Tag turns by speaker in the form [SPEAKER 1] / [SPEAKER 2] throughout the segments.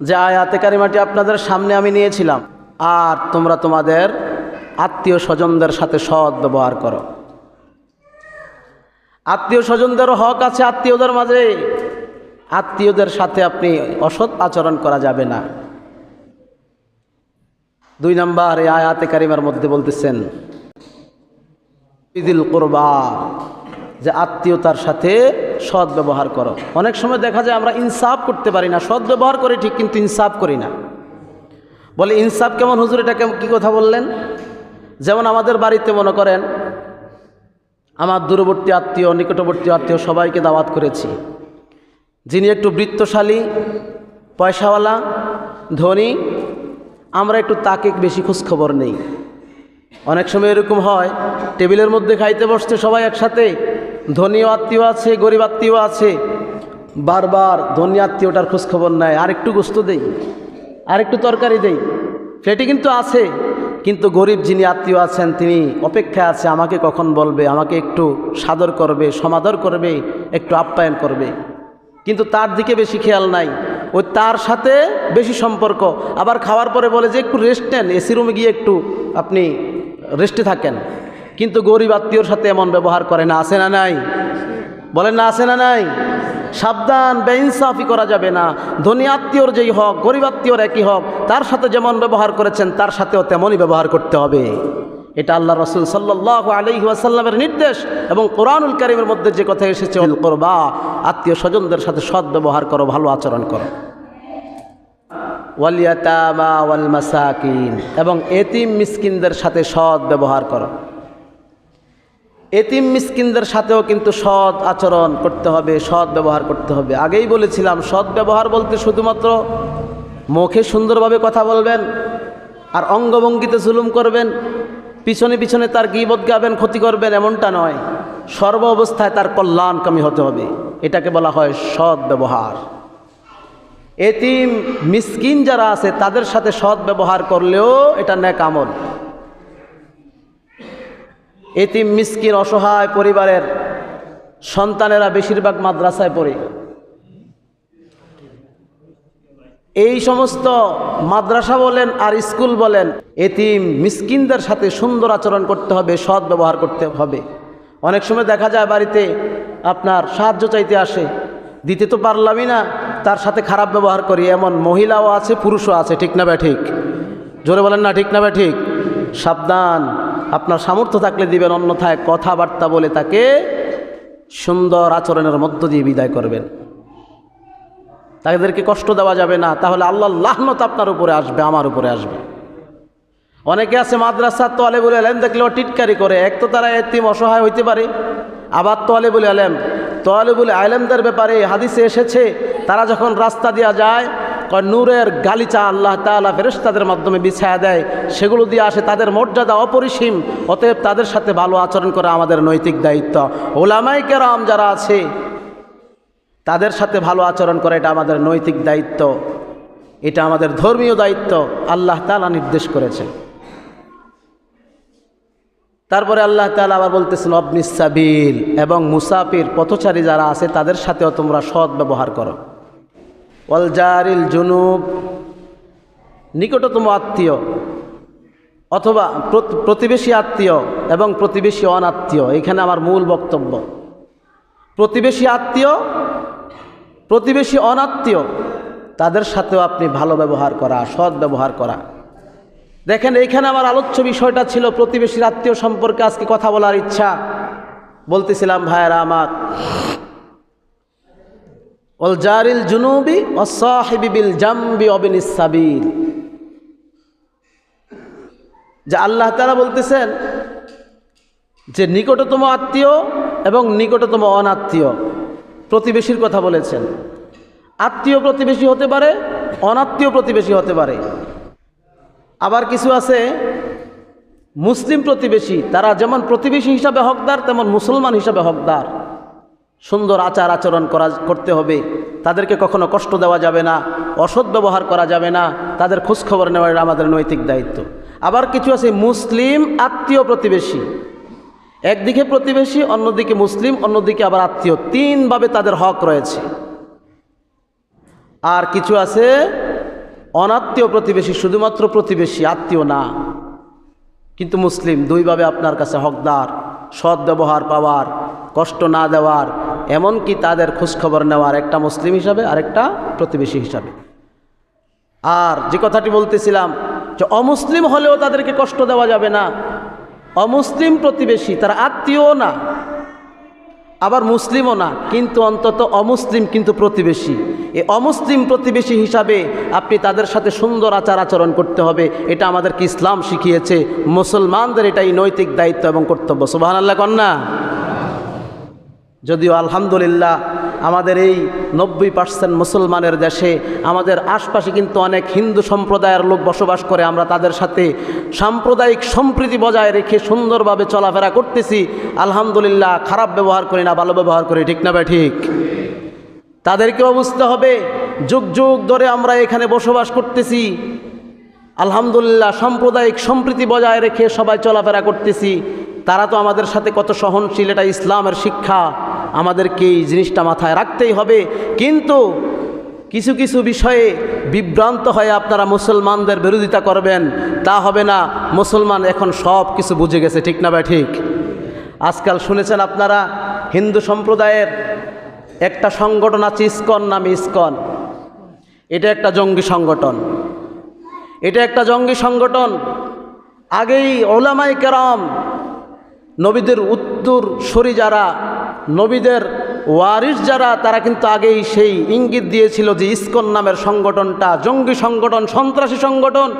[SPEAKER 1] যে আয়াতে কারিমাটি আপনাদের সামনে আমি নিয়েছিলাম। আর তোমরা তোমাদের আত্মীয় স্বজনদের সাথে সৎ ব্যবহার করো। আত্মীয় স্বজনদেরও হক আছে আত্মীয়দের মাঝে। আত্মীয়দের সাথে আপনি অসৎ আচরণ করা যাবে না। দুই নম্বর এই আয়াতে কারিমার মধ্যে বলতেছেন, ঈদিল কোরবা। যে আত্মীয়তার সাথে সৎ ব্যবহার করো। অনেক সময় দেখা যায় আমরা ইনসাফ করতে পারি না। সৎ ব্যবহার করি ঠিক, কিন্তু ইনসাফ করি না। বলে ইনসাফ কেমন? হুজুর, এটা কেমন, কী কথা বললেন? যেমন আমাদের বাড়িতে মনে করেন, আমার দূরবর্তী আত্মীয়, নিকটবর্তী আত্মীয়, সবাইকে দাওয়াত করেছি। যিনি একটু বৃত্তশালী, পয়সাওয়ালা, ধনী, আমরা একটু তাকে বেশি খোঁজখবর নেই। অনেক সময় এরকম হয়, টেবিলের মধ্যে খাইতে বসতে সবাই একসাথে ধনীয় আত্মীয় আছে, গরিব আত্মীয় আছে, বারবার ধনী আত্মীয়টার খোঁজখবর নেয়। আর একটু গোস্ত দেই আর একটু তরকারি দেই। সেটি কিন্তু আছে, কিন্তু গরিব যিনি আত্মীয় আছেন, তিনি অপেক্ষায় আছে, আমাকে কখন বলবে, আমাকে একটু সাদর করবে, সমাদর করবে, একটু আপ্যায়ন করবে। কিন্তু তার দিকে বেশি খেয়াল নাই। ওই তার সাথে বেশি সম্পর্ক। আবার খাওয়ার পরে বলে যে, একটু রেস্ট নেন এসি রুমে গিয়ে একটু আপনি রেস্টে থাকেন। কিন্তু গরিব আত্মীয়র সাথে এমন ব্যবহার করে না আসে না নাই? বলেন না আসে না নাই? সাবধান, বেইনসাফি করা যাবে না। ধনী আত্মীয়র যেই হক, গরিব আত্মীয়র একই হক, তার সাথে যেমন ব্যবহার করেছেন, তার সাথেও তেমনই ব্যবহার করতে হবে। এটা আল্লাহ রসুল সাল্লাহ আলহি ওয়াসাল্লামের নির্দেশ এবং কোরআনুল করিমের মধ্যে যে কথা এসেছে "ওয়াল করবা আত্মীয় স্বজনদের সাথে সৎ ব্যবহার করো, ভালো আচরণ করো। ওয়ালিয়াতামা ওয়াল মাসাকিন এবং এতিম মিসকিনদের সাথে সৎ ব্যবহার করো। এতিম মিসকিনদের সাথেও কিন্তু সৎ আচরণ করতে হবে, সৎ ব্যবহার করতে হবে। আগেই বলেছিলাম, সৎ ব্যবহার বলতে শুধুমাত্র মুখে সুন্দরভাবে কথা বলবেন, আর অঙ্গভঙ্গিতে জুলুম করবেন, পিছনে পিছনে তার গিবত গাবেন, ক্ষতি করবেন, এমনটা নয়। সর্ব অবস্থায় তার কল্যাণকামী হতে হবে। এটাকে বলা হয় সৎ ব্যবহার। এতিম মিসকিন যারা আছে, তাদের সাথে সৎ ব্যবহার করলেও এটা ন্যাক আমল। এতিম, মিসকিন, অসহায় পরিবারের সন্তানেরা বেশিরভাগ মাদ্রাসায় পড়ে। এই সমস্ত মাদ্রাসা বলেন আর স্কুল বলেন, এতিম, মিসকিনদের সাথে সুন্দর আচরণ করতে হবে, সৎ ব্যবহার করতে হবে। অনেক সময় দেখা যায় বাড়িতে আপনার সাহায্য চাইতে আসে, দিতে তো পারলামই না, তার সাথে খারাপ ব্যবহার করি, এমন মহিলাও আছে, পুরুষও আছে, ঠিক না বে ঠিক? জোরে বলেন না, ঠিক না বে ঠিক? সাবধান। আপনার সামর্থ্য থাকলে দিবেন, অন্যথায় কথাবার্তা বলে তাকে সুন্দর আচরণের মধ্য দিয়ে বিদায় করবেন। তাদেরকে কষ্ট দেওয়া যাবে না, তাহলে আল্লাহ লাহনত আপনার উপরে আসবে, আমার উপরে আসবে। অনেকে আছে মাদ্রাসার তোয়ালে বলে এলেম দেখলেও টিটকারি করে। এক তো তারা এতিম, অসহায় হইতে পারে। আবার তোয়ালে বলে, আলেম তোয়ালে বলে আলেমদের ব্যাপারে হাদিসে এসেছে, তারা যখন রাস্তা দেওয়া যায় নূরের গালিচা আল্লাহ তালা ফেরেশতাদের মাধ্যমে বিছায়া দেয়। সেগুলো দিয়ে আসে তাদের মর্যাদা অপরিসীম। অতএব তাদের সাথে ভালো আচরণ করা আমাদের নৈতিক দায়িত্ব। ওলামাই কেরাম যারা আছে, তাদের সাথে ভালো আচরণ করা এটা আমাদের নৈতিক দায়িত্ব। এটা আমাদের ধর্মীয় দায়িত্ব। আল্লাহ তালা নির্দেশ করেছেন। তারপরে আল্লাহ তালা আবার বলতেছেন অবনিসাবিল এবং মুসাফির পথচারী যারা আছে, তাদের সাথেও তোমরা সৎ ব্যবহার করো। অলজারিল জুনুব, নিকটতম আত্মীয়, অথবা প্রতিবেশী আত্মীয় এবং প্রতিবেশী অনাত্মীয়, এখানে আমার মূল বক্তব্য। প্রতিবেশী আত্মীয়, প্রতিবেশী অনাত্মীয়, তাদের সাথেও আপনি ভালো ব্যবহার করা, সৎ ব্যবহার করা। দেখেন, এইখানে আমার আলোচ্য বিষয়টা ছিল প্রতিবেশীর আত্মীয় সম্পর্কে আজকে কথা বলার ইচ্ছা। বলতেছিলাম, ভাইয়েরা আমার ওল জারিল জুনুবি অসাহিবিল জাম্বি অবিন সাবিল। যে আল্লাহ তারা বলতেছেন যে নিকটতম আত্মীয় এবং নিকটতম অনাত্মীয় প্রতিবেশীর কথা বলেছেন। আত্মীয় প্রতিবেশী হতে পারে, অনাত্মীয় প্রতিবেশী হতে পারে। আবার কিছু আছে, মুসলিম প্রতিবেশী, তারা যেমন প্রতিবেশী হিসাবে হকদার, তেমন মুসলমান হিসাবে হকদার। সুন্দর আচার আচরণ করা, করতে হবে। তাদেরকে কখনো কষ্ট দেওয়া যাবে না, অসৎ ব্যবহার করা যাবে না। তাদের খোঁজখবর নেওয়া আমাদের নৈতিক দায়িত্ব। আবার কিছু আছে মুসলিম আত্মীয় প্রতিবেশী। একদিকে প্রতিবেশী, অন্যদিকে মুসলিম, অন্যদিকে আবার আত্মীয়। তিনভাবে তাদের হক রয়েছে। আর কিছু আছে অনাত্মীয় প্রতিবেশী, শুধুমাত্র প্রতিবেশী, আত্মীয় না। কিন্তু মুসলিম দুইভাবে আপনার কাছে হকদার। সৎ ব্যবহার পাওয়ার, কষ্ট না দেওয়ার, এমনকি তাদের খোঁজখবর নেওয়ার একটা মুসলিম হিসাবে, আরেকটা প্রতিবেশী হিসাবে। আর যে কথাটি বলতেছিলাম যে অমুসলিম হলেও তাদেরকে কষ্ট দেওয়া যাবে না। অমুসলিম প্রতিবেশী, তারা আত্মীয় না। আবার মুসলিমও না, কিন্তু অন্তত অমুসলিম কিন্তু প্রতিবেশী। এ অমুসলিম প্রতিবেশী হিসাবে আপনি তাদের সাথে সুন্দর আচার আচরণ করতে হবে, এটা আমাদেরকে ইসলাম শিখিয়েছে। মুসলমানদের এটাই নৈতিক দায়িত্ব এবং কর্তব্য। সুবাহ আল্লাহ কন্যা। যদিও আলহামদুলিল্লাহ আমাদের এই নব্বই পার্সেন্ট মুসলমানের দেশে আমাদের আশপাশে কিন্তু অনেক হিন্দু সম্প্রদায়ের লোক বসবাস করে, আমরা তাদের সাথে সাম্প্রদায়িক সম্প্রীতি বজায় রেখে সুন্দরভাবে চলাফেরা করতেছি। আলহামদুলিল্লাহ, খারাপ ব্যবহার করি না, ভালো ব্যবহার করি, ঠিক না ভাই, ঠিক? তাদেরকেও বুঝতে হবে, যুগ যুগ ধরে আমরা এখানে বসবাস করতেছি। আলহামদুলিল্লাহ, সাম্প্রদায়িক সম্প্রীতি বজায় রেখে সবাই চলাফেরা করতেছি। তারা তো আমাদের সাথে কত সহনশীল, এটা ইসলামের শিক্ষা। আমাদেরকে এই জিনিসটা মাথায় রাখতেই হবে। কিন্তু কিছু কিছু বিষয়ে বিভ্রান্ত হয়ে আপনারা মুসলমানদের বিরোধিতা করবেন, তা হবে না, মুসলমান এখন সব কিছু বুঝে গেছে, ঠিক না ভাই, ঠিক? আজকাল শুনেছেন আপনারা, হিন্দু সম্প্রদায়ের একটা সংগঠন আছে ইস্কন নামে ইস্কন। এটা একটা জঙ্গি সংগঠন। এটা একটা জঙ্গি সংগঠন। আগেই ওলামাই কেরাম, নবীদের উত্তর সরি যারা নবীদের ওয়ারিস যারা, তারা কিন্তু আগেই সেই ইঙ্গিত দিয়েছিল যে ইস্কন নামের সংগঠনটা, জঙ্গি সংগঠন, সন্ত্রাসী সংগঠন।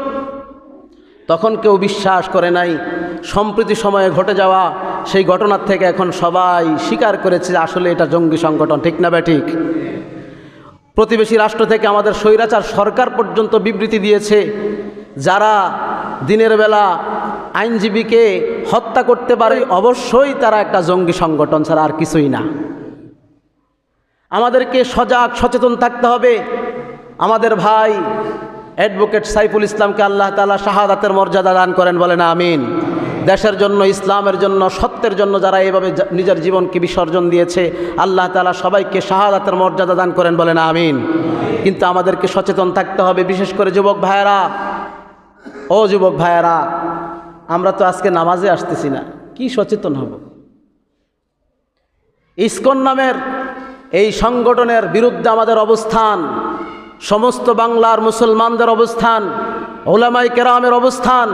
[SPEAKER 1] তখন কেউ বিশ্বাস করে নাই, সম্প্রতি সময়ে ঘটে যাওয়া সেই ঘটনার থেকে এখন সবাই স্বীকার করেছে আসলে এটা জঙ্গি সংগঠন, ঠিক না ঠিক? প্রতিবেশী রাষ্ট্র থেকে আমাদের স্বৈরাচার সরকার পর্যন্ত বিবৃতি দিয়েছে, যারা দিনের বেলা আইনজীবীকে হত্যা করতে পারে, অবশ্যই তারা একটা জঙ্গি সংগঠন ছাড়া আর কিছুই না। আমাদেরকে সজাগ, সচেতন থাকতে হবে। আমাদের ভাই অ্যাডভোকেট সাইফুল ইসলামকে আল্লাহ তালা শাহাদাতের মর্যাদা দান করেন বলেন আমিন। দেশের জন্য, ইসলামের জন্য, সত্যের জন্য যারা এভাবে যা- নিজের জীবনকে বিসর্জন দিয়েছে, আল্লাহ তালা সবাইকে শাহাদাতের মর্যাদা দান করেন বলেন আমিন। কিন্তু আমাদেরকে সচেতন থাকতে হবে, বিশেষ করে যুবক ভাইয়েরা। ও যুবক ভাইয়েরা আমরা তো আজকে নামাজে আসতেছি না। কি সচেতন হব? ইস্কন নামের এই সংগঠনের বিরুদ্ধে আমাদের অবস্থান, সমস্ত বাংলার মুসলমানদের অবস্থান ওলামাই কেরামের অবস্থান,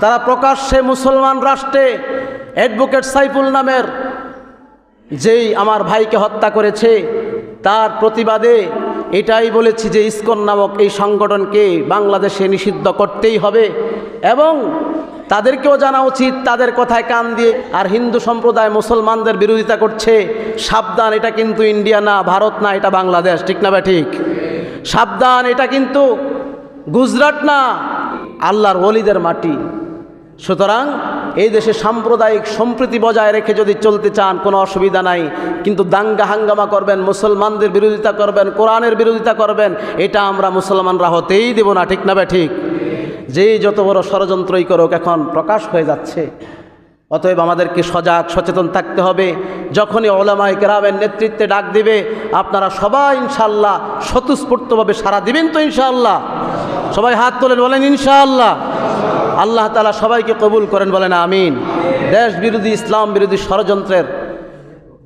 [SPEAKER 1] তারা প্রকাশ্যে মুসলমান রাষ্ট্রে অ্যাডভোকেট সাইফুল নামের যেই আমার ভাইকে হত্যা করেছে, তার প্রতিবাদে এটাই বলেছি যে ইস্কন নামক এই সংগঠনকে বাংলাদেশে নিষিদ্ধ করতেই হবে এবং তাদেরকেও জানা উচিত, তাদের কথায় কান দিয়ে। আর হিন্দু সম্প্রদায় মুসলমানদের বিরোধিতা করছে। সাবধান, এটা কিন্তু ইন্ডিয়া না, ভারত না, এটা বাংলাদেশ, ঠিক না ঠিক? সাবধান, এটা কিন্তু গুজরাট না, আল্লাহর ওলিদের মাটি। সুতরাং এই দেশে সাম্প্রদায়িক সম্প্রীতি বজায় রেখে যদি চলতে চান, কোনো অসুবিধা নাই। কিন্তু দাঙ্গা হাঙ্গামা করবেন, মুসলমানদের বিরোধিতা করবেন, কোরআনের বিরোধিতা করবেন, এটা আমরা মুসলমানরা হতেই দেব না, ঠিক না ঠিক? যেই যত বড় ষড়যন্ত্রই করুক, এখন প্রকাশ হয়ে যাচ্ছে। অতএব আমাদেরকে সজাগ, সচেতন থাকতে হবে। যখনই ওলামাই কেরামের নেতৃত্বে ডাক দিবে, আপনারা সবাই ইনশাল্লাহ স্বতঃস্ফূর্তভাবে সারা দিবেন তো ইনশাআল্লাহ? সবাই হাত তোলেন, বলেন ইনশাআল্লাহ। আল্লাহ তালা সবাইকে কবুল করেন, বলেন আমিন। দেশ বিরোধী, ইসলাম বিরোধী ষড়যন্ত্রের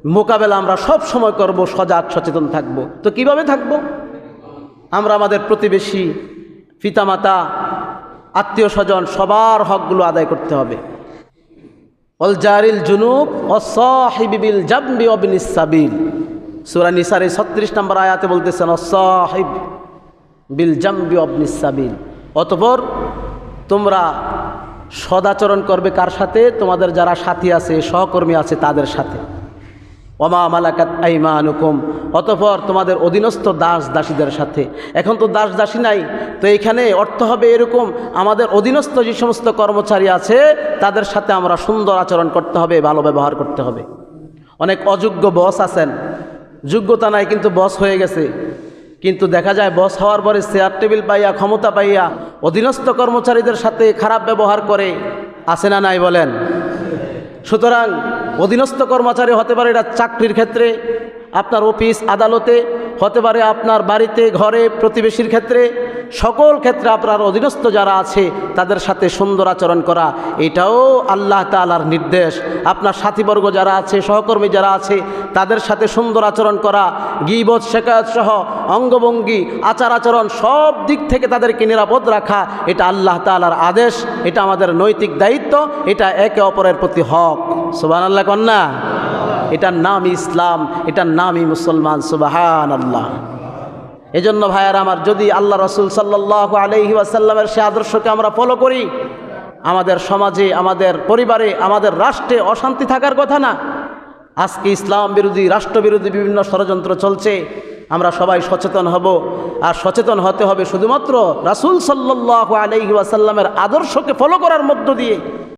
[SPEAKER 1] মোকাবেলা আমরা সব সময় করব, সজাগ, সচেতন থাকব। তো কীভাবে থাকব? আমরা আমাদের প্রতিবেশী, পিতামাতা আত্মীয় স্বজন সবার হকগুলো আদায় করতে হবে। অল জারিল জুনুব অসহিবিল জাম্বি অবিন সাবিল। সুরা নিসার এই ছত্রিশ নম্বর আয়াতে বলতেছেন অসহিব বিল জাম্বি অবনি সাবিল। অতপর তোমরা সদাচরণ করবে কার সাথে? তোমাদের যারা সাথী আছে, সহকর্মী আছে, তাদের সাথে। অমা মালাকাত আইমানুকুম। অতপর তোমাদের অধীনস্থ দাস দাসীদের সাথে। এখন তো দাস দাসী নাই, তো এখানে অর্থ হবে এরকম, আমাদের অধীনস্থ যে সমস্ত কর্মচারী আছে, তাদের সাথে আমরা সুন্দর আচরণ করতে হবে, ভালো ব্যবহার করতে হবে। অনেক অযোগ্য বস আছেন। যোগ্যতা নাই কিন্তু বস হয়ে গেছে। কিন্তু দেখা যায় বস হওয়ার পরে চেয়ার টেবিল পাইয়া, ক্ষমতা পাইয়া, অধীনস্থ কর্মচারীদের সাথে খারাপ ব্যবহার করে। আছে না নাই বলেন? সুতরাং অধীনস্থ কর্মচারী হতে পারে, এটা চাকরির ক্ষেত্রে, আপনার অফিস আদালতে, হতে পারে আপনার বাড়িতে, ঘরে, প্রতিবেশীর ক্ষেত্রে সকল ক্ষেত্রে আপনার অধীনস্থ যারা আছে, তাদের সাথে সুন্দর আচরণ করা, এটাও আল্লাহ তালার নির্দেশ। আপনার সাথীবর্গ যারা আছে, সহকর্মী যারা আছে, তাদের সাথে সুন্দর আচরণ করা, গিবত শেখায়ত সহ অঙ্গভঙ্গি, আচার আচরণ সব দিক থেকে তাদেরকে নিরাপদ রাখা, এটা আল্লাহ তালার আদেশ, এটা আমাদের নৈতিক দায়িত্ব, এটা একে অপরের প্রতি হক। সুবান আল্লাহ কন্যা? এটার নাম ইসলাম, এটার নামই মুসলমান সুবাহান আল্লাহ এজন্য ভাইয়ার আমার, যদি আল্লাহ রসুল সাল্লাহ আলহি ওয়াসাল্লামের সে আদর্শকে আমরা ফলো করি, আমাদের সমাজে, আমাদের পরিবারে, আমাদের রাষ্ট্রে অশান্তি থাকার কথা না। আজকে ইসলাম বিরোধী রাষ্ট্রবিরোধী বিভিন্ন ষড়যন্ত্র চলছে, আমরা সবাই সচেতন হব। আর সচেতন হতে হবে শুধুমাত্র রাসুল সাল্লাহ আলহি ওয়াসাল্লামের আদর্শকে ফলো করার মধ্য দিয়ে।